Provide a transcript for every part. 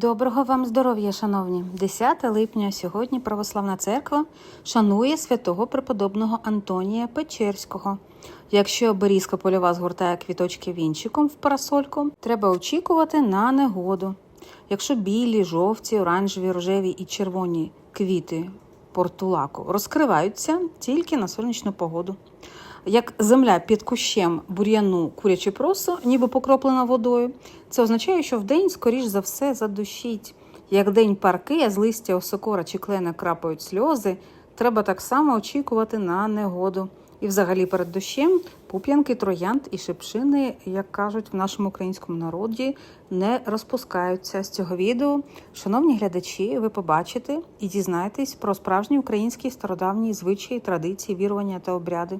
Доброго вам здоров'я, шановні! 10 липня сьогодні Православна Церква шанує святого преподобного Антонія Печерського. Якщо берізка польова згортає квіточки вінчиком в парасольку, треба очікувати на негоду. Якщо білі, жовті, оранжеві, рожеві і червоні квіти портулаку розкриваються тільки на сонячну погоду. Як земля під кущем бур'яну куряче просо, ніби покроплена водою, це означає, що вдень, скоріш за все, задушить. Як день парки, а з листя осокора чи клена крапають сльози, треба так само очікувати на негоду. І взагалі перед дощем пуп'янки, троянд і шипшини, як кажуть в нашому українському народі, не розпускаються. З цього відео, шановні глядачі, ви побачите і дізнаєтесь про справжні українські стародавні звичаї, традиції, вірування та обряди.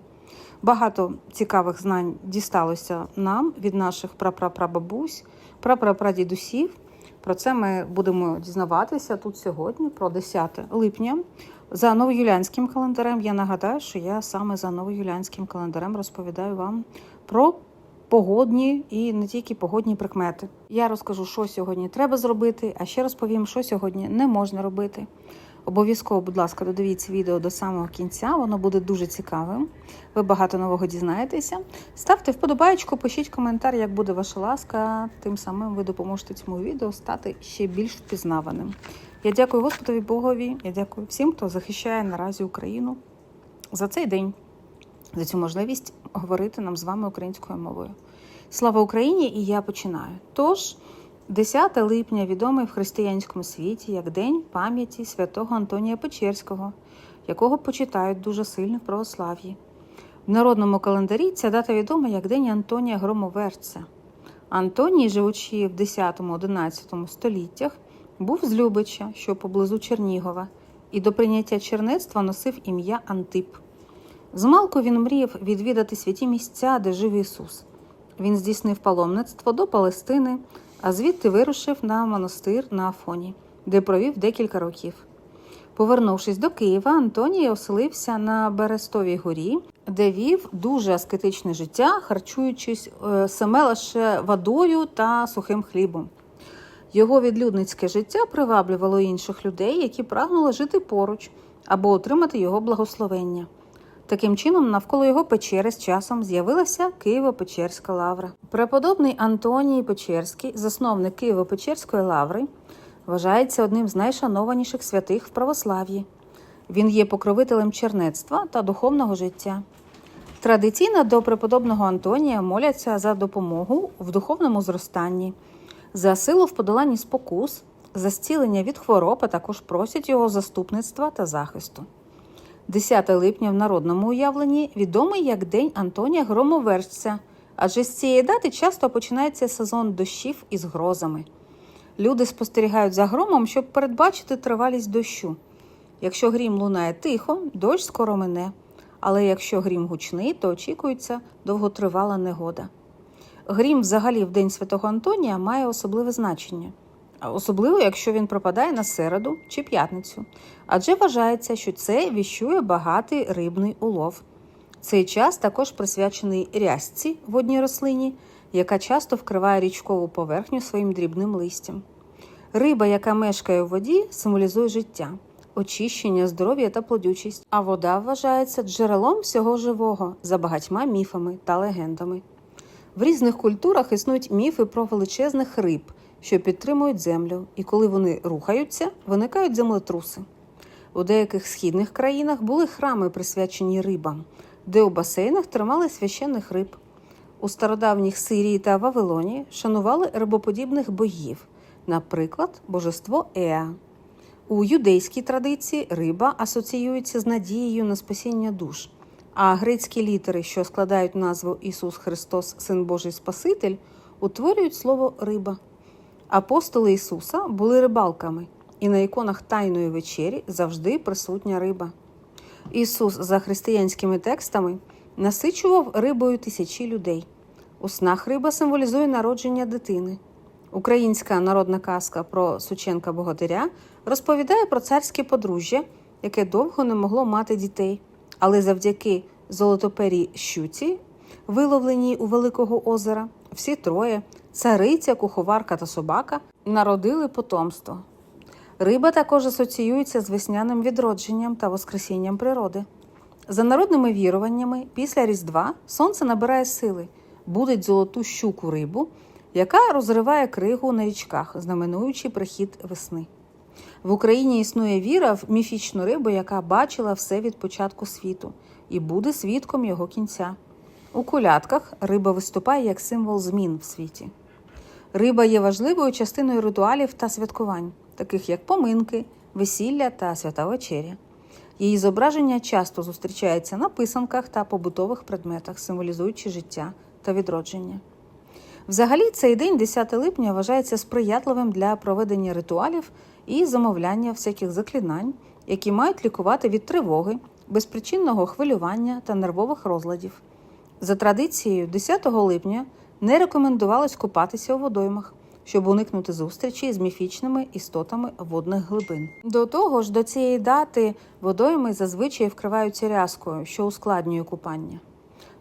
Багато цікавих знань дісталося нам від наших прапрапрабабусь, прапрапрадідусів. Про це ми будемо дізнаватися тут сьогодні, про 10 липня. За новоюліанським календарем я нагадаю, що я саме за новоюліанським календарем розповідаю вам про погодні і не тільки погодні прикмети. Я розкажу, що сьогодні треба зробити, а ще розповім, що сьогодні не можна робити. Обов'язково, будь ласка, додивіться відео до самого кінця, воно буде дуже цікавим. Ви багато нового дізнаєтеся. Ставте вподобайку, пишіть коментар, як буде ваша ласка. Тим самим ви допоможете цьому відео стати ще більш впізнаваним. Я дякую Господові Богові. Я дякую всім, хто захищає наразі Україну за цей день, за цю можливість говорити нам з вами українською мовою. Слава Україні! І я починаю. Тож. 10 липня відомий в християнському світі як День пам'яті святого Антонія Печерського, якого почитають дуже сильно в православ'ї. В народному календарі ця дата відома як День Антонія Громоверця. Антоній, живучи в 10-11 століттях, був з Любича, що поблизу Чернігова, і до прийняття чернецтва носив ім'я Антип. Змалку він мріяв відвідати святі місця, де жив Ісус. Він здійснив паломництво до Палестини а звідти вирушив на монастир на Афоні, де провів декілька років. Повернувшись до Києва, Антоній оселився на Берестовій горі, де вів дуже аскетичне життя, харчуючись е, саме лише водою та сухим хлібом. Його відлюдницьке життя приваблювало інших людей, які прагнули жити поруч або отримати його благословення. Таким чином, навколо його печери з часом з'явилася Києво-Печерська лавра. Преподобний Антоній Печерський, засновник Києво-Печерської лаври, вважається одним з найшанованіших святих в православ'ї. Він є покровителем чернецтва та духовного життя. Традиційно до преподобного Антонія моляться за допомогу в духовному зростанні, за силу в подоланні спокус, за зцілення від хвороб, а також просять його заступництва та захисту. 10 липня в народному уявленні відомий як День Антонія Громовержця, адже з цієї дати часто починається сезон дощів із грозами. Люди спостерігають за громом, щоб передбачити тривалість дощу. Якщо грім лунає тихо, дощ скоро мине, але якщо грім гучний, то очікується довготривала негода. Грім взагалі в День Святого Антонія має особливе значення особливо якщо він пропадає на середу чи п'ятницю, адже вважається, що це віщує багатий рибний улов. Цей час також присвячений рязці водній рослині, яка часто вкриває річкову поверхню своїм дрібним листям. Риба, яка мешкає у воді, символізує життя, очищення, здоров'я та плодючість, а вода вважається джерелом всього живого за багатьма міфами та легендами. В різних культурах існують міфи про величезних риб, що підтримують землю, і коли вони рухаються, виникають землетруси. У деяких східних країнах були храми, присвячені рибам, де у басейнах тримали священних риб. У стародавніх Сирії та Вавилоні шанували рибоподібних богів, наприклад, божество Еа. У юдейській традиції риба асоціюється з надією на спасіння душ, а грецькі літери, що складають назву Ісус Христос, Син Божий Спаситель, утворюють слово риба. Апостоли Ісуса були рибалками, і на іконах Тайної вечері завжди присутня риба. Ісус за християнськими текстами насичував рибою тисячі людей. У снах риба символізує народження дитини. Українська народна казка про Сученка Богатиря розповідає про царське подружжя, яке довго не могло мати дітей, але завдяки золотоперій щуці, виловленій у Великого озера, всі троє цариця, куховарка та собака народили потомство. Риба також асоціюється з весняним відродженням та воскресінням природи. За народними віруваннями, після Різдва сонце набирає сили, будить золоту щуку рибу, яка розриває кригу на річках, знаменуючи прихід весни. В Україні існує віра в міфічну рибу, яка бачила все від початку світу і буде свідком його кінця. У колядках риба виступає як символ змін в світі. Риба є важливою частиною ритуалів та святкувань, таких як поминки, весілля та свята вечеря. Її зображення часто зустрічається на писанках та побутових предметах, символізуючи життя та відродження. Взагалі, цей день, 10 липня, вважається сприятливим для проведення ритуалів і замовляння всяких заклинань, які мають лікувати від тривоги, безпричинного хвилювання та нервових розладів. За традицією, 10 липня не рекомендувалось купатися у водоймах, щоб уникнути зустрічі з міфічними істотами водних глибин. До того ж, до цієї дати водойми зазвичай вкриваються рязкою, що ускладнює купання.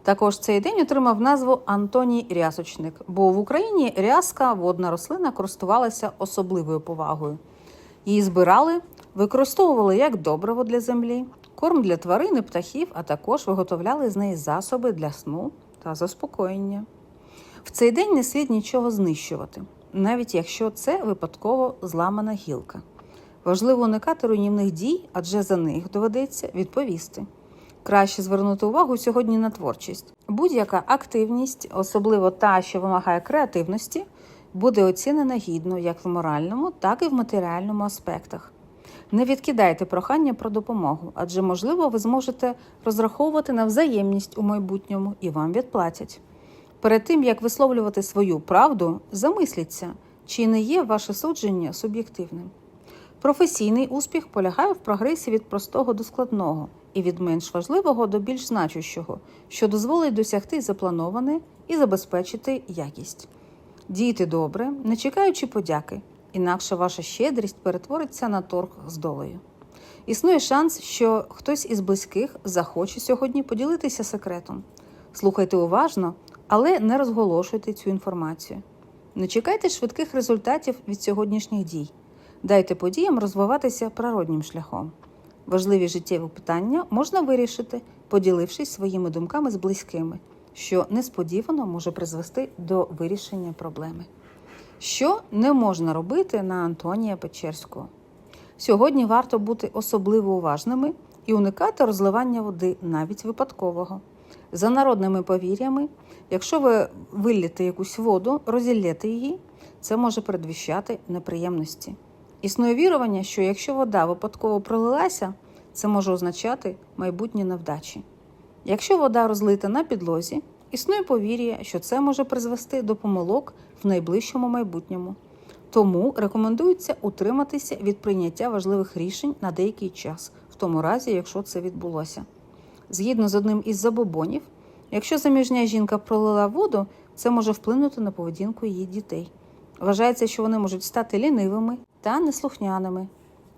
Також цей день отримав назву Антоній Рясочник, бо в Україні рязка водна рослина користувалася особливою повагою. Її збирали, використовували як добриво для землі, корм для тварин і птахів, а також виготовляли з неї засоби для сну та заспокоєння. В цей день не слід нічого знищувати, навіть якщо це випадково зламана гілка. Важливо уникати руйнівних дій, адже за них доведеться відповісти. Краще звернути увагу сьогодні на творчість. Будь-яка активність, особливо та, що вимагає креативності, буде оцінена гідно як в моральному, так і в матеріальному аспектах. Не відкидайте прохання про допомогу, адже, можливо, ви зможете розраховувати на взаємність у майбутньому і вам відплатять. Перед тим як висловлювати свою правду, замисліться, чи не є ваше судження суб'єктивним. Професійний успіх полягає в прогресі від простого до складного і від менш важливого до більш значущого, що дозволить досягти заплановане і забезпечити якість. Дійте добре, не чекаючи подяки, інакше ваша щедрість перетвориться на торг з долею. Існує шанс, що хтось із близьких захоче сьогодні поділитися секретом. Слухайте уважно, але не розголошуйте цю інформацію. Не чекайте швидких результатів від сьогоднішніх дій. Дайте подіям розвиватися природнім шляхом. Важливі життєві питання можна вирішити, поділившись своїми думками з близькими, що несподівано може призвести до вирішення проблеми. Що не можна робити на Антонія Печерського? Сьогодні варто бути особливо уважними і уникати розливання води навіть випадкового. За народними повір'ями, якщо ви виллєте якусь воду, розіллєте її, це може передвіщати неприємності. Існує вірування, що якщо вода випадково пролилася, це може означати майбутні невдачі. Якщо вода розлита на підлозі, існує повір'я, що це може призвести до помилок в найближчому майбутньому. Тому рекомендується утриматися від прийняття важливих рішень на деякий час, в тому разі, якщо це відбулося. Згідно з одним із забобонів, якщо заміжня жінка пролила воду, це може вплинути на поведінку її дітей. Вважається, що вони можуть стати лінивими та неслухняними.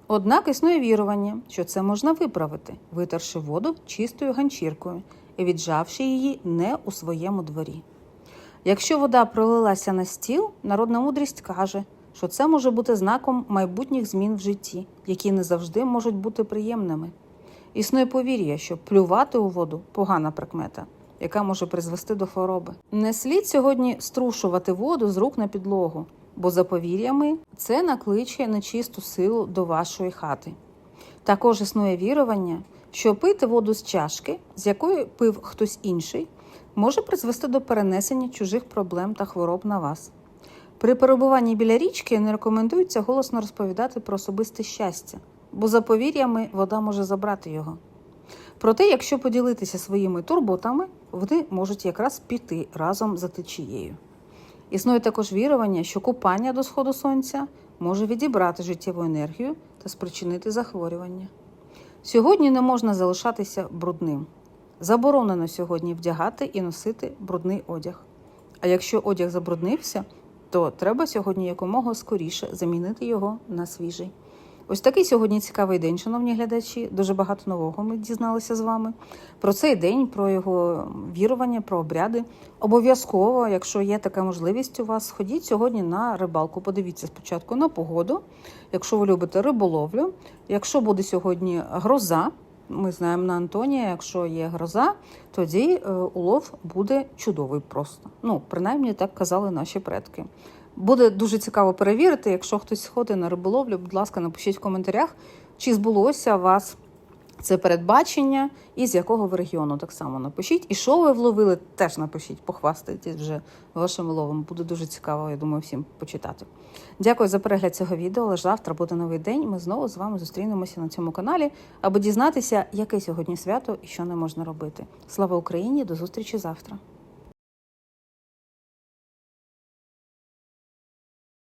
Однак існує вірування, що це можна виправити, витерши воду чистою ганчіркою і віджавши її не у своєму дворі. Якщо вода пролилася на стіл, народна мудрість каже, що це може бути знаком майбутніх змін в житті, які не завжди можуть бути приємними. Існує повір'я, що плювати у воду погана прикмета, яка може призвести до хвороби. Не слід сьогодні струшувати воду з рук на підлогу, бо за повір'ями це накличе нечисту силу до вашої хати. Також існує вірування, що пити воду з чашки, з якої пив хтось інший, може призвести до перенесення чужих проблем та хвороб на вас. При перебуванні біля річки не рекомендується голосно розповідати про особисте щастя, бо за повір'ями вода може забрати його. Проте, якщо поділитися своїми турботами, вони можуть якраз піти разом за течією. Існує також вірування, що купання до сходу сонця може відібрати життєву енергію та спричинити захворювання. Сьогодні не можна залишатися брудним. Заборонено сьогодні вдягати і носити брудний одяг. А якщо одяг забруднився, то треба сьогодні якомога скоріше замінити його на свіжий. Ось такий сьогодні цікавий день, шановні глядачі. Дуже багато нового ми дізналися з вами про цей день, про його вірування, про обряди. Обов'язково, якщо є така можливість у вас, ходіть сьогодні на рибалку. Подивіться спочатку на погоду, якщо ви любите риболовлю. Якщо буде сьогодні гроза, ми знаємо на Антонія, якщо є гроза, тоді е, улов буде чудовий просто. Ну, принаймні так казали наші предки. Буде дуже цікаво перевірити. Якщо хтось ходить на риболовлю, будь ласка, напишіть в коментарях, чи збулося у вас це передбачення, і з якого ви регіону так само напишіть. І що ви вловили, теж напишіть, похвастайтесь вже вашим ловом. Буде дуже цікаво, я думаю, всім почитати. Дякую за перегляд цього відео. Але завтра буде новий день. Ми знову з вами зустрінемося на цьому каналі, аби дізнатися, яке сьогодні свято і що не можна робити. Слава Україні! До зустрічі завтра!